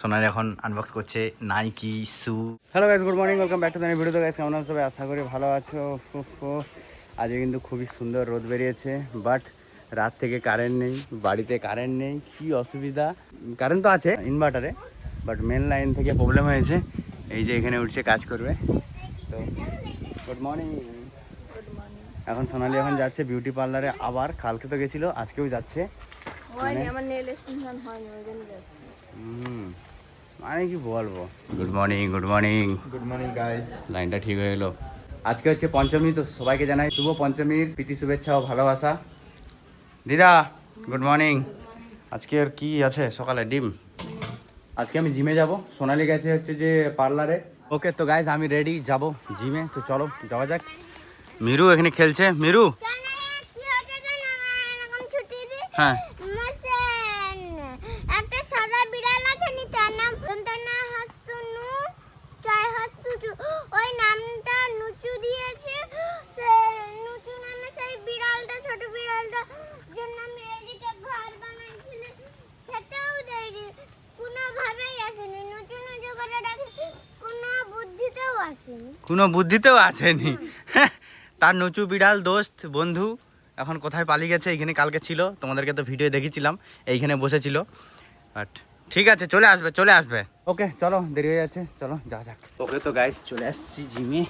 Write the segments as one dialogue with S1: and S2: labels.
S1: সোনালি এখন আনবক্স করছে Nike shoe
S2: hello guys good morning welcome back to the video তো guys কেমন আছো? সবাই আশা করি ভালো আছো। আজকে কিন্তু খুবই সুন্দর রোদ বেরিয়েছে বাট রাত থেকে কারেন্ট নেই বাড়িতে কারেন্ট নেই কি অসুবিধা? কারেন্ট তো আছে ইনভার্টারে বাট মেন লাইন থেকে প্রবলেম হয়েছে। এই যে এখানে উঠছে কাজ করবে। তো গুড মর্নিং এখন সোনালি এখন যাচ্ছে বিউটি পার্লারে আবার কালকে তো গেছিল আজকেও যাচ্ছে।
S3: হয়নি আমার নেল এক্সটেনশন হয়নি ওই জন্য যাচ্ছি।
S2: হুম। মানে কি বলব? Good morning good morning
S1: good morning guys
S2: লাইনটা ঠিক হয়ে এলো আজকে হচ্ছে পঞ্চমী তো সবাইকে জানাই শুভ পঞ্চমীর প্রীতি শুভেচ্ছা ও ভালোবাসা। দিদা গুড মর্নিং আজকে আর কি আছে সকালে? ডিম? আজকে আমি জিমে যাব। সোনালি গেছে হচ্ছে যে পার্লারে। ওকে তো গাইজ আমি রেডি যাব জিমে। তো চলো যাওয়া যাক। মিরু এখানে খেলছে। মিরু? হ্যাঁ
S4: একটা সাদা বিড়াল আছে নি তার নাম তার নাম হাসুনু চাই হাসুচু ওই নামটা নুচু দিয়েছে সে নুচু নামে সেই বিড়ালটা ছোট বিড়ালটা জন্য আমি এইদিকে ঘর বানাইছিল খেতেও দেয়নি কোনোভাবেই আসেনি নুচু নুচু করে ডাকে কোনো বুদ্ধিতেও আসেনি
S2: কোনো বুদ্ধিতেও আসেনি। তার নচু বিড়াল দোস্ত বন্ধু এখন কোথায় পালিয়ে গেছে এইখানে কালকে ছিল তোমাদেরকে তো ভিডিও দেখেছিলাম এইখানে বসেছিল। বাট ঠিক আছে চলে আসবে চলে আসবে। ওকে চলো দেরি হয়ে যাচ্ছে চলো যা যাক। ওকে তো গাইস চলে আসছি জিমে।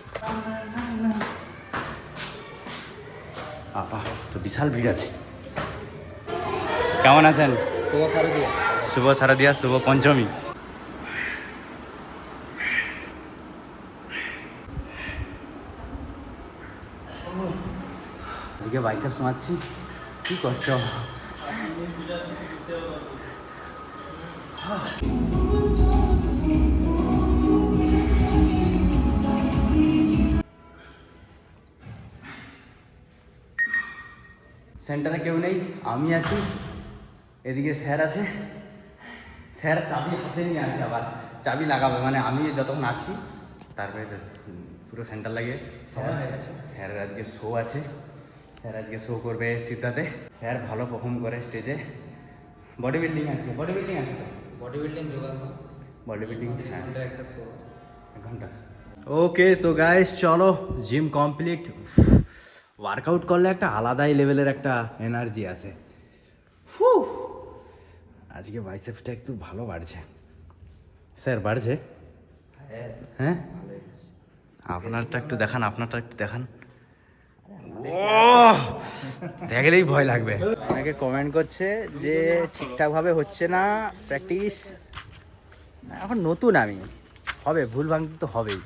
S2: আহা তো বিশাল ভিড় আছে। কেমন আছেন?
S1: শুভ শারদিয়া।
S2: শুভ শারদিয়া শুভ পঞ্চমী। আজকে বাইসেপ শোনাচ্ছি। কি কষ্ট। সেন্টারে কেউ নেই আমি আছি। এদিকে স্যার আছে। স্যার চাবি হাতে নিয়ে আছে আবার। চাবি লাগাবে মানে আমি যতক্ষণ আছি তারপরে পুরো সেন্টার লাগিয়ে। স্যার স্যারের আজকে শো আছে। স্যার আজকে শো করবে সিদ্ধাতে স্যার ভালো পারফর্ম করে স্টেজে বডি বিল্ডিং আছে বডি বিল্ডিং আছে তো?
S5: বডি বিল্ডিং যোগাসন।
S2: বডি বিল্ডিং হ্যাঁ।
S5: একটা শো
S2: এক ঘণ্টা। ওকে তো গাইস চলো জিম কমপ্লিট ওয়ার্কআউট করলে একটা আলাদাই লেভেলের একটা এনার্জি আসে। ফু আজকে বাইসেপসটা একটু ভালো বাড়ছে। স্যার বাড়ছে? হ্যাঁ। আপনারটা একটু দেখান আপনারটা একটু দেখান! দেখলেই ভয় লাগবে। অনেকে কমেন্ট করছে যে ঠিকঠাকভাবে হচ্ছে না প্র্যাকটিস এখন নতুন আমি। হবে ভুল ভাঙতে তো হবেই।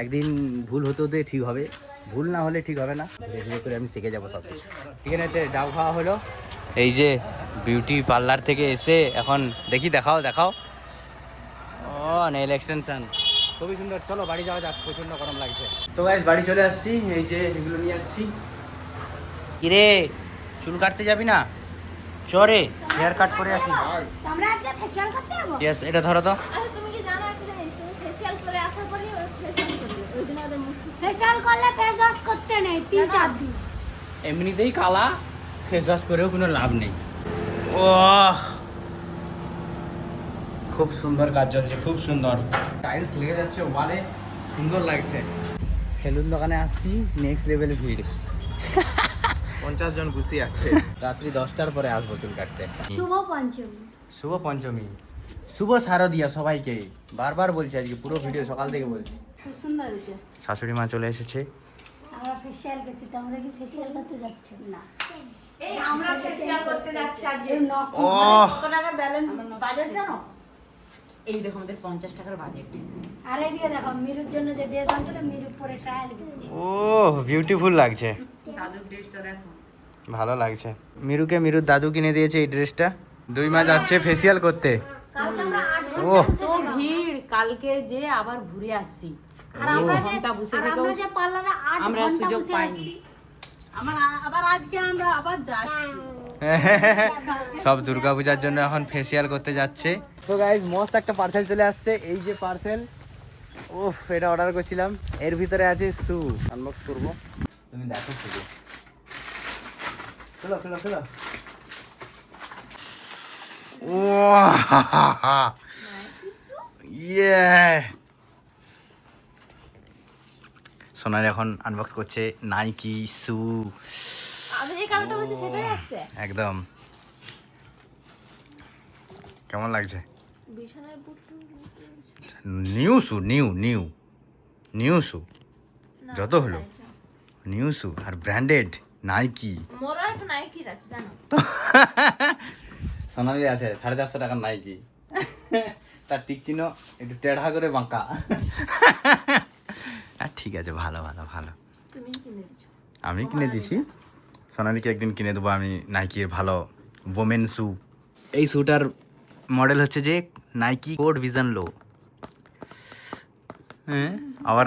S2: একদিন ভুল হতে হতে ঠিক হবে। ভুল না হলে ঠিক হবে না। ধীরে ধীরে করে আমি শিখে যাব সব কিছু ঠিক আছে ডাব খাওয়া হলো। এই যে বিউটি পার্লার থেকে এসে এখন দেখি দেখাও দেখাও। ও নেল এক্সটেনশন খুবই সুন্দর। চলো বাড়ি যাওয়া যাক প্রচণ্ড গরম লাগছে। তো গাইজ বাড়ি চলে আসছি এই যে এগুলো নিয়ে আসছি। কিরে চুল কাটতে যাবি না? চরে হেয়ার কাট করে আসি।
S4: আমরা আজকে ফেসিয়াল করতে যাব?
S2: ইয়েস এটা ধরো তো।
S3: তুমি কি জানো একটা জিনিস তুমি ফেসিয়াল করে আসার পরে ফেসিয়াল করবে? ওই দিন ওদের
S4: ফেসিয়াল করলে ফেস ওয়াশ করতে নেই তিন চার দিন।
S2: এমনিতেই কালা ফেস ওয়াশ করেও কোনো লাভ নেই। ও খুব সুন্দর কাজ চলছে খুব সুন্দর। টাইলস লেগে যাচ্ছে ওয়ালে সুন্দর লাগছে। সেলুন দোকানে আসছি নেক্সট লেভেল ভিড়।
S1: পঞ্চাশ জন খুশি আছে।
S2: রাত্রি দশটার পরে আসব চুল কাটতে।
S4: শুভ পঞ্চমী।
S2: শুভ পঞ্চমী। শুভ শারদিয়া সবাইকে। বারবার বলছি আজকে পুরো ভিডিও সকাল থেকে বলছি। শাশুড়ি মা চলে এসেছে।
S4: আমরা ফেসিয়াল করছি তোমরা কি ফেসিয়াল করতে যাচ্ছ? না।
S3: আমরা ফেসিয়াল করতে যাচ্ছি আজকে।
S2: ও
S3: কত টাকার ব্যালেন্স বাজেট জানো? এই দেখো আমাদের পঞ্চাশ টাকার বাজেট
S4: আর এদিকে দেখো মিরুর জন্য যে ড্রেস আনছিল মিরু পরে
S2: ও বিউটিফুল লাগছে।
S3: দাদুর ড্রেসটা দেখো।
S2: ভালো লাগছে। মিরুকে মিরুর দাদু কিনে দিয়েছে এই ড্রেসটা দুই মা যাচ্ছে ফেসিয়াল করতে।
S4: কালকে আমরা
S2: ও
S3: ভিড় কালকে যে আবার ঘুরে আসছি।
S4: আর আমরা
S3: ঘণ্টা বসে থেকেও সুযোগ
S4: বসে
S3: পাইনি।
S4: আসছি।
S3: আমার আবার আজকে আমরা আবার যাচ্ছি।
S2: সব দুর্গাপূজার জন্য এখন ফেসিয়াল করতে যাচ্ছে। তো গাইজ মস্ত একটা পার্সেল চলে আসছে। এই যে পার্সেল ওফ এটা অর্ডার করছিলাম। এর ভিতরে আছে শু আনবক্স করব। তুমি দেখো শুধু। খোলো খোলো খোলো ও ইয়ে সোনালি এখন আনবক্স করছে নাইকি শু
S1: আমি যে কালারটা বলছি সেটাই আসছে।
S2: একদম। কেমন লাগছে?
S1: বিছানায় boot
S2: new shoe new new. New shoe যত হলো। নিউ শু আর ব্র্যান্ডেড নাইকি।
S1: মোরও একটা নাইকির আছে জানো?
S6: সোনালি আছে সাড়ে চারশো টাকার নাইকি। তার টিক চিহ্ন একটু টেढ़া করে বাঁকা।
S2: হ্যাঁ ঠিক আছে ভালো ভালো ভালো।
S1: তুমি কিনে দিছো।
S2: আমি কিনে দিছি। সোনালিকে একদিন কিনে দেবো আমি নাইকির ভালো ওমেন শু এই শ্যুটার মডেল হচ্ছে যে নাইকি কোড ভিজন লো হ্যাঁ? আবার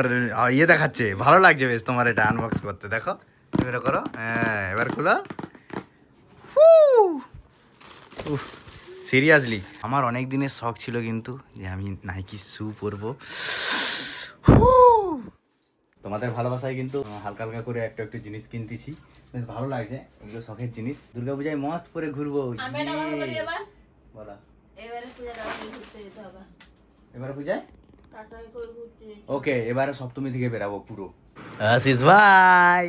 S2: ইয়ে দেখাচ্ছে। ভালো লাগছে বেশ তোমার এটা আনবক্স করতে। দেখো তুমি এটা করো। হ্যাঁ এবার খুলো। সিরিয়াসলি আমার অনেক দিনের শখ ছিল কিন্তু যে আমি নাইকি শু পরবো।
S6: তোমাদের ভালোবাসায় কিন্তু হালকা হালকা করে একটা একটু জিনিস কিনতেছি। বেশ ভালো লাগছে এগুলো শখের জিনিস। দুর্গাপূজায় মস্ত করে ঘুরবো।
S1: কথা বলি
S6: ইয়ে।
S1: এবার
S6: বলা
S1: এবারে পূজা দেওয়া ঘুরতে যেতে হবে
S6: এবার পূজায়
S1: টাটায় করে ঘুরতে যেতে
S6: ওকে এবারে সপ্তমী থেকে বেরাবো পুরো
S2: आशीष भाई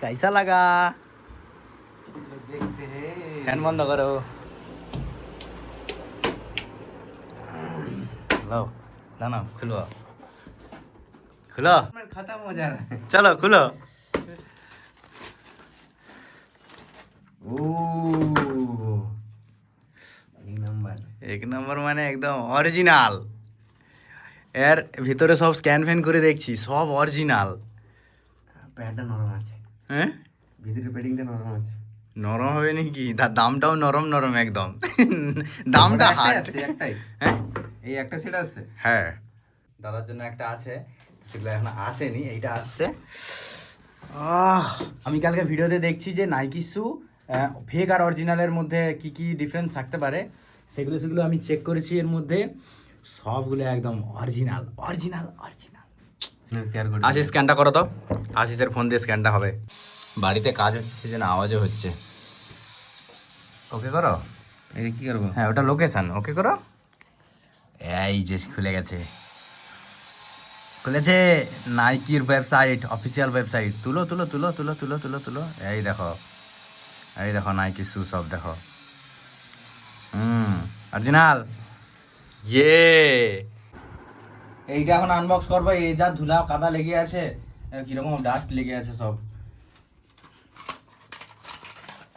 S2: कैसा लगा फैन बंद करो लो दाना खुलो खुलो
S6: खत्म हो जा रहा है
S2: चलो खुलो
S6: एक नंबर
S2: এক নম্বর মানে একদম অরিজিনাল এর ভিতরে সব স্ক্যান ফ্যান করে দেখছি সব অরিজিনাল
S6: প্যাডটা নরম আছে।
S2: হ্যাঁ?
S6: ভিতরে প্যাডিংটা নরম আছে।
S2: নরম হবে নাকি তার দামটাও নরম নরম একদম। দামটা হার্ড
S6: একটাই।
S2: হ্যাঁ?
S6: এই একটা সেট আছে?
S2: হ্যাঁ।
S6: দাদার জন্য একটা আছে সেগুলো এখন আসেনি এইটা আসছে। আমি কালকে ভিডিওতে দেখছি যে নাইকি শু ফেক আর অরিজিনালের মধ্যে কি কি ডিফারেন্স থাকতে পারে। সেগুলো সেগুলো আমি চেক করেছি এর মধ্যে। সবগুলো একদম অরিজিনাল অরিজিনাল অরিজিনাল
S2: আশিস স্ক্যানটা করো তো। আশিসের ফোন দিয়ে স্ক্যানটা হবে। বাড়িতে কাজ হচ্ছে সেজন্য আওয়াজও হচ্ছে। ওকে করো?
S6: এটা কী করব?
S2: হ্যাঁ ওটা লোকেশান ওকে করো? এই যে খুলে গেছে। খুলেছে? নাইকির ওয়েবসাইট অফিসিয়াল ওয়েবসাইট তুলো তুলো তুলো তুলো তুলো তুলো তুলো এই দেখো। এই দেখো নাইকি শু সব দেখো। হুম অরিজিনাল। ইয়ে
S6: এইটা এখন আনবক্স করব এই যা ধুলা কাদা লেগে আছে কীরকম ডাস্ট লেগে আছে সব।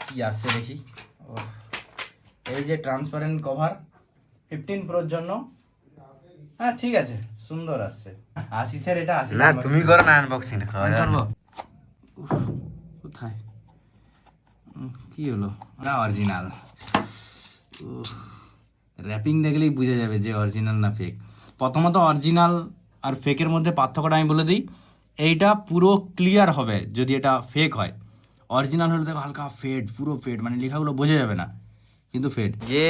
S6: কি আসছে দেখি। এই যে ট্রান্সপারেন্ট কভার ফিফটিন প্রোর জন্য। হ্যাঁ ঠিক আছে সুন্দর আসছে। আশিসের এটা আশিস
S2: না তুমি করো না আনবক্সিং
S6: করব। কোথায়? কি হলো?
S2: না অরিজিনাল।
S6: র্যাপিং দেখলেই বোঝা যাবে যে অরিজিনাল না ফেক প্রথমত অরিজিনাল আর ফেকের মধ্যে পার্থক্যটা আমি বলে দিই এইটা পুরো ক্লিয়ার হবে যদি এটা ফেক হয়। অরিজিনাল হলে দেখো হালকা ফেড পুরো ফেড মানে লেখাগুলো বোঝা যাবে না কিন্তু ফেড
S2: যে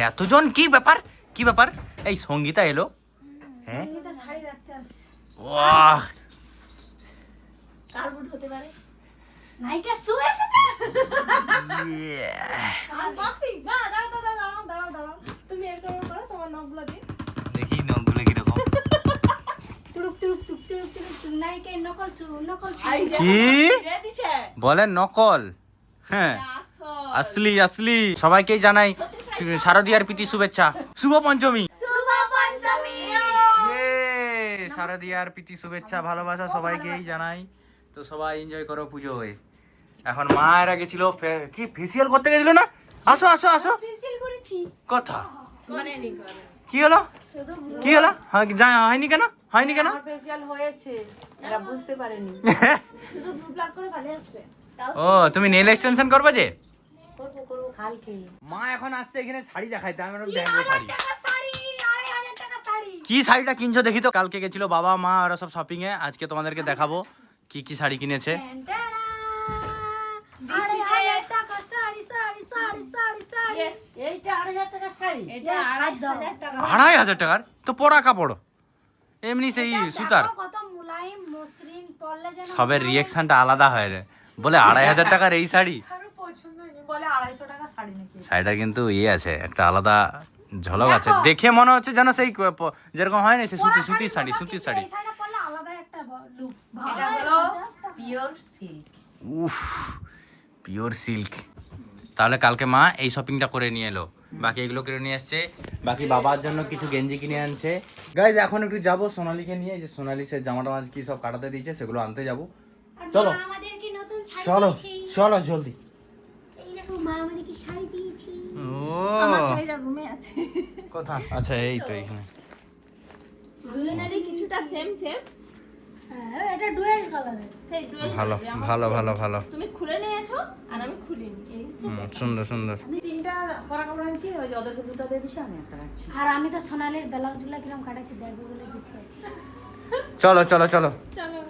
S2: এতজন? কি ব্যাপার? কি ব্যাপার? এই সঙ্গীতা এলো। হ্যাঁ? ওয়াহ।
S1: কার বুট হতে পারে?
S5: নাইকা শু এসেছে
S1: আনবক্সিং না দাঁড়াও দাঁড়াও দাঁড়াও দাঁড়াও দাঁড়াও। তুমি এরকম করো তোমার নখগুলো দিন
S2: দেখি নখগুলো কীরকম।
S5: তুরুক তুরুক তুক তুরুক তুরুক তুক নাইকের নকল শু নকল
S2: কি? বলেন নকল? হ্যাঁ।
S1: আসো
S2: আসলি। আসলি সবাইকেই জানাই শারদীয়ার প্রীতি শুভেচ্ছা। শুভ পঞ্চমী।
S5: শুভ পঞ্চমী
S2: ইয়ে, প্রীতি শুভেচ্ছা ভালোবাসা সবাইকেই জানাই। তো সবাই এনজয় করো পুজোয় এখন মায়েরা গেছিল ফে- কি ফেসিয়াল করতে গেছিল না? আসো আসো আসো। কথা। কি হলো? কি হলো? হয়- হয়নি কেন? হয়নি কেন?
S3: ফেসিয়াল হয়েছে। এরা বুঝতে পারেনি।
S5: শুধু করে
S2: ও তুমি নেল এক্সটেনশন করবে যে?
S5: করব করব কালকে।
S6: মা এখন আসছে এখানে শাড়ি দেখাইতে আমি দেখব শাড়ি।
S2: কি শাড়িটা কিনছো দেখি তো কালকে গেছিল বাবা মা ওরা সব শপিং এ আজকে তোমাদেরকে দেখাবো কি কি শাড়ি কিনেছে।
S5: এইটা আড়াই হাজার টাকা শাড়ি।
S1: এটা আড়াই হাজার টাকা।
S2: আড়াই হাজার টাকার? তো পরা কাপড়। এমনি সেই সুতার। সবের রিয়েকশনটা আলাদা হয় রে বলে আড়াই হাজার টাকার এই শাড়ি?
S3: কারও পছন্দ হয়নি বলে আড়াইশো টাকা শাড়ি নাকি?
S2: শাড়িটা কিন্তু ইয়ে আছে একটা আলাদা ঝলক আছে।
S5: দেখে
S2: মনে হচ্ছে যেন সেই যেরকম হয় না সে সুতি সুতির শাড়ি সুতির শাড়ি।
S5: এই শাড়িটা পরলে আলাদা একটা লুক
S3: এটা হলো পিওর সিল্ক
S2: উফ পিওর সিল্ক তাহলে কালকে মা এই শপিংটা করে নিয়ে এলো। বাকি এগুলো কিনে নিয়ে আসছে। বাকি বাবার জন্য কিছু গেঞ্জি কিনে আনছে। গাইজ এখন একটু যাব সোনালিকে নিয়ে। যে সোনালি সে জামা টামা কি সব কাটাতে দিয়েছে সেগুলো আনতে যাব। চলো। চলো চলো জলদি।
S5: এই দেখো মা আমাদেরকে শাড়ি দিয়েছে?
S2: ও।
S1: আমার শাড়িটা রুমে আছে।
S2: কথা? আচ্ছা এই তো এইখানে
S1: দুজনেরই কিছুটা সেম সেম
S5: হ্যাঁ এটা ডুয়েল কালারের
S1: সেই ডুয়েল
S2: ভালো ভালো ভালো ভালো।
S1: তুমি খুলে নিয়েছো আর আমি খুলিনি।
S2: সুন্দর সুন্দর।
S3: আমি তিনটা পরা কাপড় আনছি ওই যে ওদেরকে দুটো দিয়ে দিছি আমি একটা রাখছি
S5: আর আমি তো সোনালির ব্লাউজগুলো কিরম কাটাচ্ছি দেখব বলে বুঝতে
S2: চলো চলো চলো।
S1: চলো।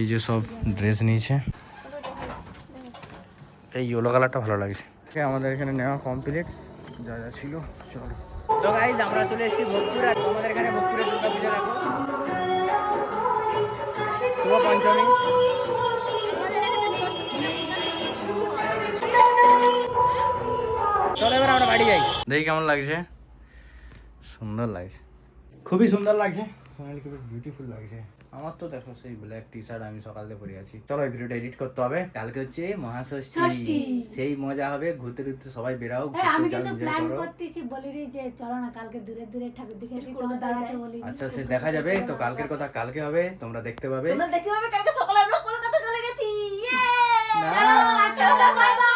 S2: এই যে সব ড্রেস নিয়েছে। এই ইয়েলো কালারটা ভালো লাগছে। আমাদের এখানে নেওয়া কমপ্লিট যা যা ছিল চলো।
S7: তো গাইজ আমরা চলে এসেছি ভোগপুর আমাদের এখানে ভোগপুরে বাড়ি যাই।
S2: দেখি কেমন লাগছে? সুন্দর লাগছে। খুবই সুন্দর লাগছে। সোনালি খুবই বিউটিফুল লাগছে। আমার তো দেখো সেই ব্ল্যাক টি শার্ট আমি সকালে পরে আছি। চলো এই ভিডিওটা এডিট করতে হবে। কালকে হচ্ছে মহাষষ্ঠী।
S5: ষষ্ঠী।
S2: সেই মজা হবে। ঘুরতে ঘুরতে সবাই বেরাও
S5: আমি কিন্তু প্ল্যান করতেছি বলি রে যে চলো না কালকে দূরে দূরে ঠাকুর দেখে আসি তোমার দাদাকে বলি।
S2: আচ্ছা সে দেখা যাবে। তো কালকের কথা কালকে হবে। তোমরা দেখতে পাবে।
S1: তোমরা দেখতে পাবে। কালকে সকালে আমরা কলকাতা চলে গেছি। ইয়ে
S5: বাই বাই